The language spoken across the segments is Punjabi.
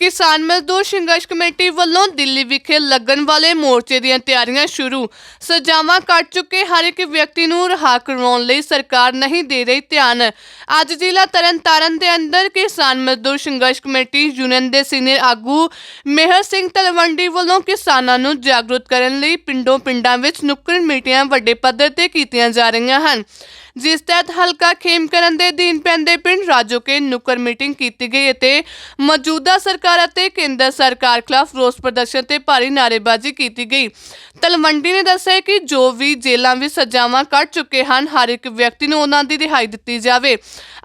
ਕਿਸਾਨ ਮਜ਼ਦੂਰ ਸੰਘਰਸ਼ ਕਮੇਟੀ ਵੱਲੋਂ ਦਿੱਲੀ ਵਿਖੇ ਲੱਗਣ ਵਾਲੇ ਮੋਰਚੇ ਦੀਆਂ ਤਿਆਰੀਆਂ ਸ਼ੁਰੂ। ਸਜ਼ਾਵਾਂ ਕੱਟ ਚੁੱਕੇ ਹਰ ਇੱਕ ਵਿਅਕਤੀ ਨੂੰ ਰਿਹਾ ਕਰਵਾਉਣ ਲਈ ਸਰਕਾਰ ਨਹੀਂ ਦੇ ਰਹੀ ਧਿਆਨ। ਅੱਜ ਜ਼ਿਲ੍ਹਾ ਤਰਨਤਾਰਨ ਦੇ ਅੰਦਰ ਕਿਸਾਨ ਮਜ਼ਦੂਰ ਸੰਘਰਸ਼ ਕਮੇਟੀ ਯੂਨੀਅਨ ਦੇ ਸੀਨੀਅਰ ਆਗੂ ਮੇਹਰ ਸਿੰਘ ਤਲਵੰਡੀ ਵੱਲੋਂ ਕਿਸਾਨਾਂ ਨੂੰ ਜਾਗਰੂਕ ਕਰਨ ਲਈ ਪਿੰਡੋਂ ਪਿੰਡਾਂ ਵਿੱਚ ਨੁੱਕੜ ਮੀਟਿੰਗਾਂ ਵੱਡੇ ਪੱਧਰ ਤੇ ਕੀਤੀਆਂ ਜਾ ਰਹੀਆਂ ਹਨ। ਜਿਸ ਤਹਿਤ ਹਲਕਾ ਖੇਮਕਰਨ ਦੇ ਦੀਨ ਪੈਂਦੇ ਪਿੰਡ ਰਾਜੋਕੇ ਨੁੱਕਰ ਮੀਟਿੰਗ ਕੀਤੀ ਗਈ ਅਤੇ ਮੌਜੂਦਾ ਸਰਕਾਰ ਅਤੇ ਕੇਂਦਰ ਸਰਕਾਰ ਖਿਲਾਫ ਰੋਸ ਪ੍ਰਦਰਸ਼ਨ ਤੇ ਭਾਰੀ ਨਾਅਰੇਬਾਜ਼ੀ ਕੀਤੀ ਗਈ। ਤਲਵੰਡੀ ਨੇ ਦੱਸਿਆ ਕਿ ਜੋ ਵੀ ਜੇਲ੍ਹਾਂ ਵਿੱਚ ਸਜ਼ਾਵਾਂ ਕੱਟ ਚੁੱਕੇ ਹਨ, ਹਰ ਇੱਕ ਵਿਅਕਤੀ ਨੂੰ ਉਹਨਾਂ ਦੀ ਰਿਹਾਈ ਦਿੱਤੀ ਜਾਵੇ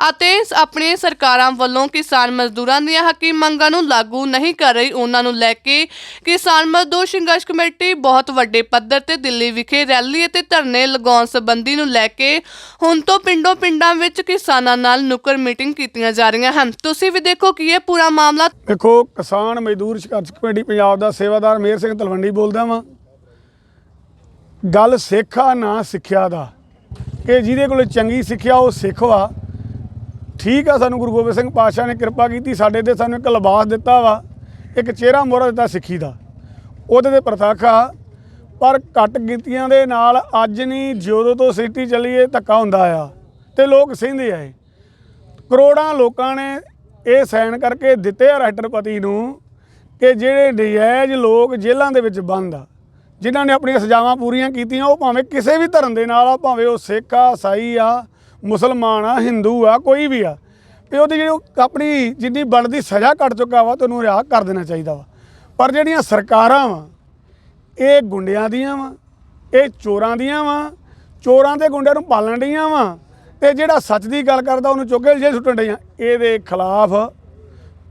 ਅਤੇ ਆਪਣੇ ਸਰਕਾਰਾਂ ਵੱਲੋਂ ਕਿਸਾਨ ਮਜ਼ਦੂਰਾਂ ਦੀਆਂ ਹੱਕੀ ਮੰਗਾਂ ਨੂੰ ਲਾਗੂ ਨਹੀਂ ਕਰ ਰਹੀ, ਉਹਨਾਂ ਨੂੰ ਲੈ ਕੇ ਕਿਸਾਨ ਮਜ਼ਦੂਰ ਸੰਘਰਸ਼ ਕਮੇਟੀ ਬਹੁਤ ਵੱਡੇ ਪੱਧਰ ਤੇ ਦਿੱਲੀ ਵਿਖੇ ਰੈਲੀ ਅਤੇ ਧਰਨੇ ਲਗਾਉਣ ਸੰਬੰਧੀ ਨੂੰ ਲੈ ਕੇ ਹੁਣ ਤੋਂ ਪਿੰਡੋਂ ਪਿੰਡਾਂ ਵਿੱਚ ਕਿਸਾਨਾਂ ਨਾਲ ਨੁੱਕਰ ਮੀਟਿੰਗ ਕੀਤੀਆਂ ਜਾ ਰਹੀਆਂ ਹਨ। ਤੁਸੀਂ ਵੀ ਦੇਖੋ ਕੀ ਇਹ ਪੂਰਾ ਮਾਮਲਾ। ਦੇਖੋ, ਕਿਸਾਨ ਮਜ਼ਦੂਰ ਸੰਘਰਸ਼ ਕਮੇਟੀ ਪੰਜਾਬ ਦਾ ਸੇਵਾਦਾਰ ਮੇਰ ਸਿੰਘ ਤਲਵੰਡੀ ਬੋਲਦਾ ਵਾਂ। ਗੱਲ ਸਿੱਖਾ ਨਾ ਸਿੱਖਿਆ ਦਾ। ਕਿ ਜਿਹਦੇ ਕੋਲ ਚੰਗੀ ਸਿੱਖਿਆ ਉਹ ਸਿੱਖ ਵਾ। ਠੀਕ ਆ ਸਾਨੂੰ ਗੁਰੂ ਗੋਬਿੰਦ ਸਿੰਘ ਪਾਤਸ਼ਾਹ ਨੇ ਕਿਰਪਾ ਕੀਤੀ, ਸਾਡੇ ਤੇ ਸਾਨੂੰ ਇੱਕ ਲਿਬਾਸ ਦਿੱਤਾ ਵਾ। ਇੱਕ ਚਿਹਰਾ ਮੋਹਰਾ ਦਿੱਤਾ ਸਿੱਖੀ ਦਾ। ਉਹਦੇ ਤੇ ਪ੍ਰਤੱਖ ਆ ਪਰ ਘੱਟ ਗਿਣਤੀਆਂ ਦੇ ਨਾਲ ਅੱਜ ਨਹੀਂ ਜਦੋਂ ਤੋਂ ਸਿੱਟੀ ਚੱਲੀਏ, ਧੱਕਾ ਹੁੰਦਾ ਆ ਤੇ ਲੋਕ ਸਹਿੰਦੇ ਆਏ ਕਰੋੜਾਂ ਲੋਕਾਂ ਨੇ ਇਹ ਸਾਈਨ ਕਰਕੇ ਦਿੱਤੇ ਆ ਰਾਸ਼ਟਰਪਤੀ ਨੂੰ ਕਿ ਜਿਹੜੇ ਨਜਾਇਜ਼ ਲੋਕ ਜੇਲ੍ਹਾਂ ਦੇ ਵਿੱਚ ਬੰਦ ਆ, ਜਿਨ੍ਹਾਂ ਨੇ ਆਪਣੀਆਂ ਸਜ਼ਾਵਾਂ ਪੂਰੀਆਂ ਕੀਤੀਆਂ, ਉਹ ਭਾਵੇਂ ਕਿਸੇ ਵੀ ਧਰਮ ਦੇ ਨਾਲ ਆ, ਭਾਵੇਂ ਉਹ ਸਿੱਖ ਆ, ਈਸਾਈ ਆ, ਮੁਸਲਮਾਨ ਆ, ਹਿੰਦੂ ਆ, ਕੋਈ ਵੀ ਆ, ਤੇ ਉਹਦੀ ਜਿਹੜੀ ਆਪਣੀ ਜਿੰਨੀ ਬਣਦੀ ਸਜ਼ਾ ਕੱਟ ਚੁੱਕਾ ਵਾ, ਤੇ ਉਹਨੂੰ ਰਿਹਾ ਕਰ ਦੇਣਾ ਚਾਹੀਦਾ ਵਾ। ਪਰ ਜਿਹੜੀਆਂ ਸਰਕਾਰਾਂ ਵਾ ਇਹ ਗੁੰਡਿਆਂ ਦੀਆਂ ਵਾ, ਇਹ ਚੋਰਾਂ ਦੀਆਂ ਵਾ, ਚੋਰਾਂ ਤੇ ਗੁੰਡਿਆਂ ਨੂੰ ਪਾਲਣ ਡੀਆਂ ਵਾ, ਤੇ ਜਿਹੜਾ ਸੱਚ ਦੀ ਗੱਲ ਕਰਦਾ ਉਹਨੂੰ ਚੁੱਕ ਕੇ ਜੇਲ੍ਹ ਸੁੱਟਣ ਡੀਆਂ ਇਹਦੇ ਖਿਲਾਫ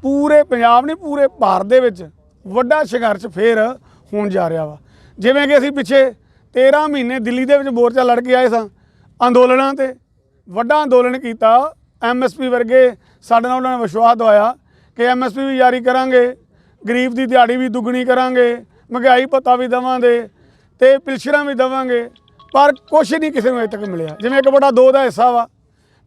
ਪੂਰੇ ਪੰਜਾਬ ਨਹੀਂ, ਪੂਰੇ ਭਾਰਤ ਦੇ ਵਿੱਚ ਵੱਡਾ ਸੰਘਰਸ਼ ਫੇਰ ਹੋਣ ਜਾ ਰਿਹਾ ਵਾ। ਜਿਵੇਂ ਕਿ ਅਸੀਂ ਪਿੱਛੇ 13 ਮਹੀਨੇ ਦਿੱਲੀ ਦੇ ਵਿੱਚ ਮੋਰਚਾ ਲੜ ਕੇ ਆਏ ਸਾਂ, ਅੰਦੋਲਨਾਂ ਤੇ ਵੱਡਾ ਅੰਦੋਲਨ ਕੀਤਾ। ਐਮਐਸਪੀ ਵਰਗੇ ਸਾਡੇ ਨਾਲ ਉਹਨਾਂ ਨੇ ਵਿਸ਼ਵਾਸ ਦਵਾਇਆ ਕਿ ਐਮਐਸਪੀ ਵੀ ਜਾਰੀ ਕਰਾਂਗੇ, ਗਰੀਬ ਦੀ ਦਿਹਾੜੀ ਵੀ ਦੁੱਗਣੀ ਕਰਾਂਗੇ ਮਹਿੰਗਾਈ ਭੱਤਾ ਵੀ ਦੇਵਾਂਗੇ ਤੇ ਪਿਲਸ਼ਰਾਂ ਵੀ ਦੇਵਾਂਗੇ, ਪਰ ਕੁਛ ਨਹੀਂ ਕਿਸੇ ਨੂੰ ਅਜੇ ਤੱਕ ਮਿਲਿਆ। ਜਿਵੇਂ ਇੱਕ ਬੜਾ ਦੋ ਦਾ ਹਿੱਸਾ ਵਾ,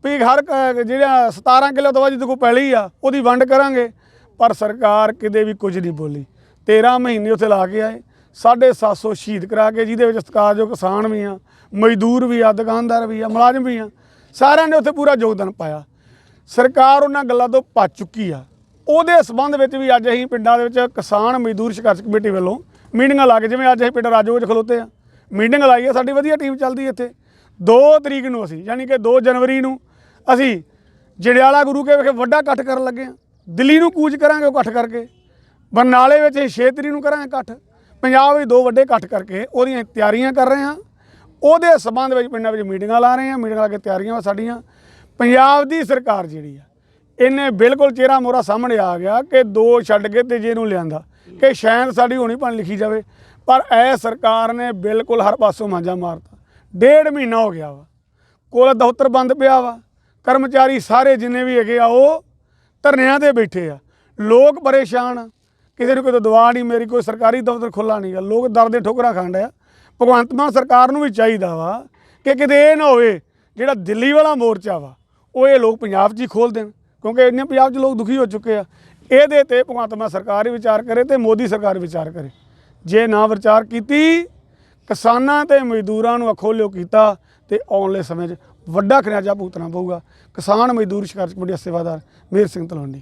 ਵੀ ਹਰ ਕ- ਜਿਹੜਾ 17 ਕਿਲੋ ਤੋਂ ਵੱਧ ਜਿਹਦੇ ਕੋਲ ਪੈਲੀ ਆ, ਉਹਦੀ ਵੰਡ ਕਰਾਂਗੇ, ਪਰ ਸਰਕਾਰ ਕਿਤੇ ਵੀ ਕੁਝ ਨਹੀਂ ਬੋਲੀ। 13 ਮਹੀਨੇ ਉੱਥੇ ਲਾ ਕੇ ਆਏ 750 ਸ਼ਹੀਦ ਕਰਾ ਕੇ, ਜਿਹਦੇ ਵਿੱਚ ਸਤਿਕਾਰਯੋਗ ਕਿਸਾਨ ਵੀ ਆ, ਮਜ਼ਦੂਰ ਵੀ ਆ, ਦੁਕਾਨਦਾਰ ਵੀ ਆ, ਮੁਲਾਜ਼ਮ ਵੀ ਆ, ਸਾਰਿਆਂ ਨੇ ਉੱਥੇ ਪੂਰਾ ਯੋਗਦਾਨ ਪਾਇਆ। ਸਰਕਾਰ ਉਹਨਾਂ ਗੱਲਾਂ ਤੋਂ ਭੱਜ ਚੁੱਕੀ ਆ। ਉਹਦੇ ਸਬੰਧ ਵਿੱਚ ਵੀ ਅੱਜ ਅਸੀਂ ਪਿੰਡਾਂ ਦੇ ਵਿੱਚ ਕਿਸਾਨ ਮਜ਼ਦੂਰ ਸੰਘਰਸ਼ ਕਮੇਟੀ ਵੱਲੋਂ ਮੀਟਿੰਗਾਂ ਲਾ ਕੇ, ਜਿਵੇਂ ਅੱਜ ਅਸੀਂ ਪਿੰਡ ਰਾਜੋ ਵਿੱਚ ਖਲੋਤੇ ਆ। ਮੀਟਿੰਗ ਲਾਈ ਆ, ਸਾਡੀ ਵਧੀਆ ਟੀਮ ਚੱਲਦੀ ਇੱਥੇ। 2 ਤਰੀਕ ਨੂੰ ਅਸੀਂ, ਯਾਨੀ ਕਿ 2 ਜਨਵਰੀ ਨੂੰ ਅਸੀਂ ਜੜਿਆਲਾ ਗੁਰੂ ਕੇ ਵਿਖੇ ਵੱਡਾ ਇਕੱਠ ਕਰਨ ਲੱਗੇ ਆ। ਦਿੱਲੀ ਨੂੰ ਕੂਚ ਕਰਾਂਗੇ, ਉਹ ਇਕੱਠ ਕਰਕੇ। ਬਰਨਾਲੇ ਵਿੱਚ ਅਸੀਂ 6 ਤਰੀਕ ਨੂੰ ਕਰਾਂਗੇ ਇਕੱਠ। ਪੰਜਾਬ ਵਿੱਚ ਦੋ ਵੱਡੇ ਇਕੱਠ ਕਰਕੇ ਉਹਦੀਆਂ ਤਿਆਰੀਆਂ ਕਰ ਰਹੇ ਹਾਂ ਉਹਦੇ ਸਬੰਧ ਵਿੱਚ ਪਿੰਡਾਂ ਵਿੱਚ ਮੀਟਿੰਗਾਂ ਲਾ ਰਹੇ ਹਾਂ ਮੀਟਿੰਗਾਂ ਲਾ ਕੇ ਤਿਆਰੀਆਂ ਵਾ ਸਾਡੀਆਂ। ਪੰਜਾਬ ਦੀ ਸਰਕਾਰ ਜਿਹੜੀ ਆ ਇਹਨੇ ਬਿਲਕੁਲ ਚਿਹਰਾ ਮੋਰਾ ਸਾਹਮਣੇ ਆ ਗਿਆ ਕਿ ਦੋ ਛੱਡ ਕੇ ਤੀਜੇ ਨੂੰ ਲਿਆਂਦਾ ਕਿ ਸ਼ਾਇਦ ਸਾਡੀ ਹੋਣੀ ਭਾਵੇਂ ਲਿਖੀ ਜਾਵੇ। ਪਰ ਇਹ ਸਰਕਾਰ ਨੇ ਬਿਲਕੁਲ ਹਰ ਪਾਸੋਂ ਮਾਂਜਾ ਮਾਰਤਾ। ਡੇਢ ਮਹੀਨਾ ਹੋ ਗਿਆ ਵਾ। ਕੋਲ ਦਫ਼ਤਰ ਬੰਦ ਪਿਆ ਵਾ। ਕਰਮਚਾਰੀ ਸਾਰੇ ਜਿੰਨੇ ਵੀ ਹੈਗੇ ਆ, ਉਹ ਧਰਨਿਆਂ ਤੇ ਬੈਠੇ ਆ। ਲੋਕ ਪਰੇਸ਼ਾਨ ਆ। ਕਿਸੇ ਨੂੰ ਕੋਈ ਦਵਾ ਨਹੀਂ, ਮੇਰੀ ਕੋਈ ਸਰਕਾਰੀ ਦਫ਼ਤਰ ਖੁੱਲਾ ਨਹੀਂ ਗਾ। ਲੋਕ ਦਰ ਦੇ ਠੋਕਰਾਂ ਖਾਂਦੇ ਆ ਭਗਵੰਤ ਮਾਨ ਸਰਕਾਰ ਨੂੰ ਵੀ ਚਾਹੀਦਾ ਵਾ ਕਿ ਕਿਤੇ ਇਹ ਨਾ ਹੋਵੇ, ਜਿਹੜਾ ਦਿੱਲੀ ਵਾਲਾ ਮੋਰਚਾ ਵਾ, ਉਹ ਇਹ ਲੋਕ ਪੰਜਾਬ 'ਚ ਹੀ ਖੋਲ ਦੇਣ। ਕਿਉਂਕਿ ਇੰਨੇ ਪੰਜਾਬ 'ਚ ਲੋਕ ਦੁਖੀ ਹੋ ਚੁੱਕੇ ਆ। ਇਹਦੇ ਤੇ ਭਗਵੰਤ ਮਾਨ ਸਰਕਾਰ ਹੀ ਵਿਚਾਰ ਕਰੇ ਤੇ ਮੋਦੀ ਸਰਕਾਰ ਵਿਚਾਰ ਕਰੇ। ਜੇ ਨਾ ਵਿਚਾਰ ਕੀਤੀ, ਕਿਸਾਨਾਂ ਤੇ ਮਜ਼ਦੂਰਾਂ ਨੂੰ ਅਖੋਲਿਓ ਕੀਤਾ ਤੇ ਆਉਣ ਵਾਲੇ ਸਮੇਂ 'ਚ ਵੱਡਾ ਖਿਆਜਾ ਭੁਗਤਣਾ ਪਊਗਾ। ਕਿਸਾਨ ਮਜ਼ਦੂਰ ਸੰਘਰਸ਼ ਕਮੇਟੀ ਸੇਵਾਦਾਰ ਮੇਰ ਸਿੰਘ ਤਲਵੰਡੀ।